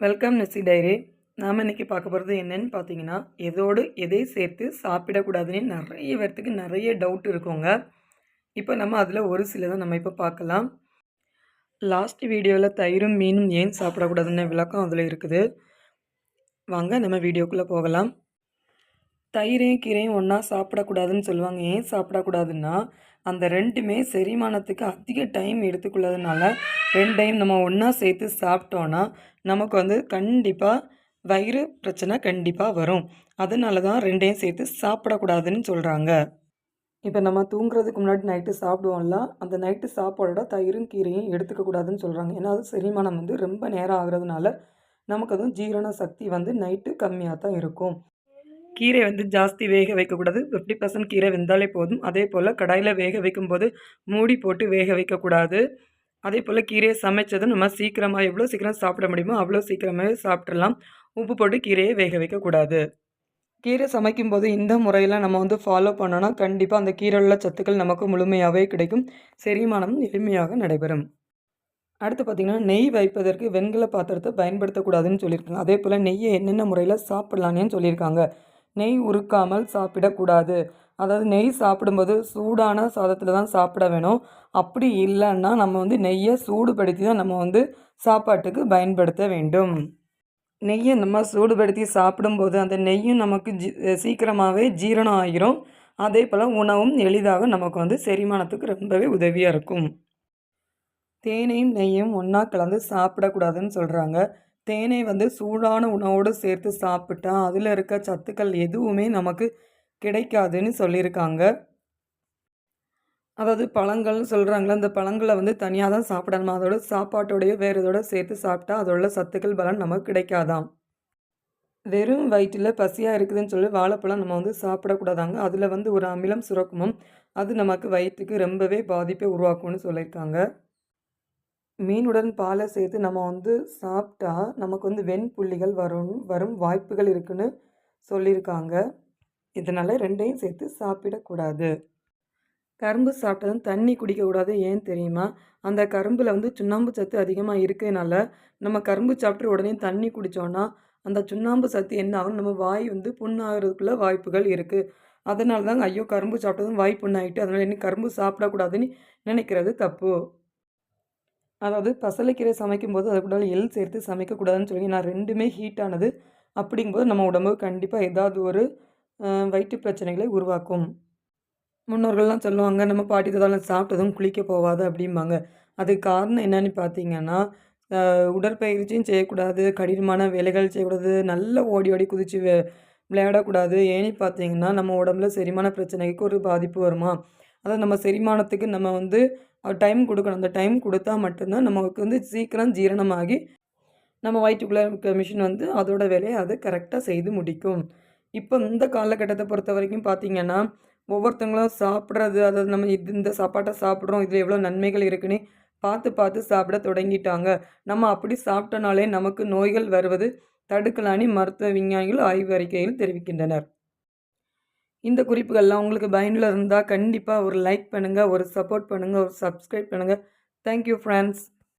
Welcome Nessie diary. நாம் இன்றைக்கி பார்க்க போகிறது என்னன்னு பார்த்தீங்கன்னா எதோடு எதை சேர்த்து சாப்பிடக்கூடாதுன்னு நிறைய பேர்த்துக்கு நிறைய டவுட் இருக்குங்க. இப்போ நம்ம அதில் ஒரு சிலதை நம்ம இப்போ பார்க்கலாம். லாஸ்ட் வீடியோவில் தயிரும் மீனும் ஏன் சாப்பிடக்கூடாதுன்னு விளக்கம் அதில் இருக்குது. வாங்க நம்ம வீடியோக்குள்ளே போகலாம். தயிரையும் கீரையும் ஒன்றா சாப்பிடக்கூடாதுன்னு சொல்லுவாங்க. ஏன் சாப்பிடக்கூடாதுன்னா அந்த ரெண்டுமே செரிமானத்துக்கு அதிக டைம் எடுத்துக்கொள்ளதுனால ரெண்டையும் நம்ம ஒன்றா சேர்த்து சாப்பிட்டோன்னா நமக்கு வந்து கண்டிப்பாக வயிறு பிரச்சனை கண்டிப்பாக வரும். அதனால தான் ரெண்டையும் சேர்த்து சாப்பிடக்கூடாதுன்னு சொல்கிறாங்க இப்போ நம்ம தூங்குறதுக்கு முன்னாடி நைட்டு சாப்பிடுவோம்ல அந்த நைட்டு சாப்பாடோட தயிரும் கீரையும் எடுத்துக்கக்கூடாதுன்னு சொல்கிறாங்க ஏன்னா அது செரிமானம் வந்து ரொம்ப நேரம் ஆகிறதுனால நமக்கு அதுவும் ஜீரண சக்தி வந்து நைட்டு கம்மியாக தான் இருக்கும். கீரை வந்து ஜாஸ்தி வேக வைக்கக்கூடாது. ஃபிஃப்டி பர்சன்ட் கீரை வெந்தாலே போதும். அதே போல் கடாயில் வேக வைக்கும்போது மூடி போட்டு வேக வைக்கக்கூடாது. அதே போல் கீரையை சமைச்சதும் நம்ம சீக்கிரமாக எவ்வளோ சீக்கிரம் சாப்பிட முடியுமோ அவ்வளோ சீக்கிரமாகவே சாப்பிட்றலாம் உப்பு போட்டு கீரையை வேக வைக்கக்கூடாது கீரை சமைக்கும்போது இந்த முறையில் நம்ம வந்து ஃபாலோ பண்ணோன்னா கண்டிப்பாக அந்த கீரை சத்துக்கள் நமக்கு முழுமையாகவே கிடைக்கும். செரிமானம் எளிமையாக நடைபெறும். அடுத்து பார்த்திங்கன்னா நெய் வைப்பதற்கு வெண்கல பாத்திரத்தை பயன்படுத்தக்கூடாதுன்னு சொல்லியிருக்காங்க. அதே போல் நெய்யை என்னென்ன முறையில் சாப்பிட்லான்னு சொல்லியிருக்காங்க. நெய் உருக்காமல் சாப்பிடக்கூடாது. அதாவது நெய் சாப்பிடும்போது சூடான சாதத்தில் தான் சாப்பிட வேணும். அப்படி இல்லைன்னா நம்ம வந்து நெய்யை சூடுபடுத்தி தான் நம்ம வந்து சாப்பாட்டுக்கு பயன்படுத்த வேண்டும். நெய்யை நம்ம சூடுபடுத்தி சாப்பிடும்போது அந்த நெய்யும் நமக்கு ஜி சீக்கிரமாகவே ஜீரணம் ஆகிரும் அதே போல் உணவும் எளிதாக நமக்கு வந்து செரிமானத்துக்கு ரொம்பவே உதவியாக இருக்கும். தேனையும் நெய்யும் ஒன்றா கலந்து சாப்பிடக்கூடாதுன்னு சொல்கிறாங்க தேனை வந்து சூடான உணவோடு சேர்த்து சாப்பிட்டா அதில் இருக்க சத்துக்கள் எதுவுமே நமக்கு கிடைக்காதுன்னு சொல்லியிருக்காங்க. அதாவது பழங்கள்னு சொல்கிறாங்களே அந்த பழங்களை வந்து தனியாக தான் சாப்பிடணுமா? அதோட சாப்பாட்டோடைய வேறு இதோட சேர்த்து சாப்பிட்டா அதோட சத்துக்கள் பலன் நமக்கு கிடைக்காதாம். வெறும் வயிற்றில் பசியாக இருக்குதுன்னு சொல்லி வாழைப்பழம் நம்ம வந்து சாப்பிடக்கூடாதாங்க? அதில் வந்து ஒரு அமிலம் சுரக்குமும். அது நமக்கு வயிற்றுக்கு ரொம்பவே பாதிப்பை உருவாக்கும்னு சொல்லியிருக்காங்க. மீனுடன் பாலை சேர்த்து நம்ம வந்து சாப்பிட்டா நமக்கு வந்து வெண்புள்ளிகள் வரும் வரும் வாய்ப்புகள் இருக்குன்னு சொல்லியிருக்காங்க. இதனால் ரெண்டையும் சேர்த்து சாப்பிடக்கூடாது. கரும்பு சாப்பிட்டதும் தண்ணி குடிக்கக்கூடாது ஏன் தெரியுமா? அந்த கரும்பில் வந்து சுண்ணாம்பு சத்து அதிகமாக இருக்கிறதுனால நம்ம கரும்பு சாப்பிட்டு உடனே தண்ணி குடித்தோன்னா அந்த சுண்ணாம்பு சத்து என்ன ஆகும் நம்ம வாய் வந்து புண்ணாகிறதுக்குள்ள வாய்ப்புகள் இருக்குது அதனால தாங்க ஐயோ கரும்பு சாப்பிட்டதும் வாய் புண்ணாயிட்டு அதனால் இன்னும் கரும்பு சாப்பிடக்கூடாதுன்னு நினைக்கிறது தப்பு. அதாவது பசலைக்கீரை சமைக்கும்போது அது கூட எள் சேர்த்து சமைக்கக்கூடாதுன்னு சொல்லி நான் ரெண்டுமே ஹீட்டானது அப்படிங்கும்போது நம்ம உடம்பு கண்டிப்பாக ஏதாவது ஒரு வயிற்று பிரச்சனைகளை உருவாக்கும். முன்னோர்கள்லாம் சொல்லுவாங்க நம்ம பாட்டி ததாலும் சாப்பிட்டதும் குளிக்க போகாது அப்படிம்பாங்க. அதுக்கு காரணம் என்னன்னு பார்த்தீங்கன்னா உடற்பயிற்சியும் செய்யக்கூடாது கடினமான வேலைகள் செய்யக்கூடாது நல்லா ஓடி ஓடி குதித்து விளையாடக்கூடாது. ஏன்னு பார்த்தீங்கன்னா நம்ம உடம்புல செரிமான பிரச்சனைக்கு ஒரு பாதிப்பு வருமா? அதாவது நம்ம செரிமானத்துக்கு நம்ம வந்து டைம் கொடுக்கணும். அந்த டைம் கொடுத்தா மட்டும்தான் நமக்கு வந்து சீக்கிரம் ஜீரணமாகி நம்ம வயிற்றுக்குள்ளே இருக்க மிஷின் வந்து அதோட வேலையை அது கரெக்டாக செய்து முடிக்கும். இப்போ இந்த காலகட்டத்தை பொறுத்த வரைக்கும் பார்த்திங்கன்னா ஒவ்வொருத்தங்களும் சாப்பிட்றது அதாவது நம்ம இது இந்த சாப்பாட்டை சாப்பிட்றோம் இதில் எவ்வளோ நன்மைகள் இருக்குன்னு பார்த்து பார்த்து சாப்பிட தொடங்கிட்டாங்க. நம்ம அப்படி சாப்பிட்டனாலே நமக்கு நோய்கள் வருவது தடுக்கலான்னு மருத்துவ விஞ்ஞானிகள் ஆய்வு அறிக்கையில் தெரிவிக்கின்றனர். இந்த குறிப்புகள்லாம் உங்களுக்கு பயனுள்ள இருந்தால் கண்டிப்பாக ஒரு லைக் பண்ணுங்கள் ஒரு சப்போர்ட் பண்ணுங்கள் ஒரு சப்ஸ்கிரைப் பண்ணுங்கள் தேங்க்யூ ஃப்ரெண்ட்ஸ்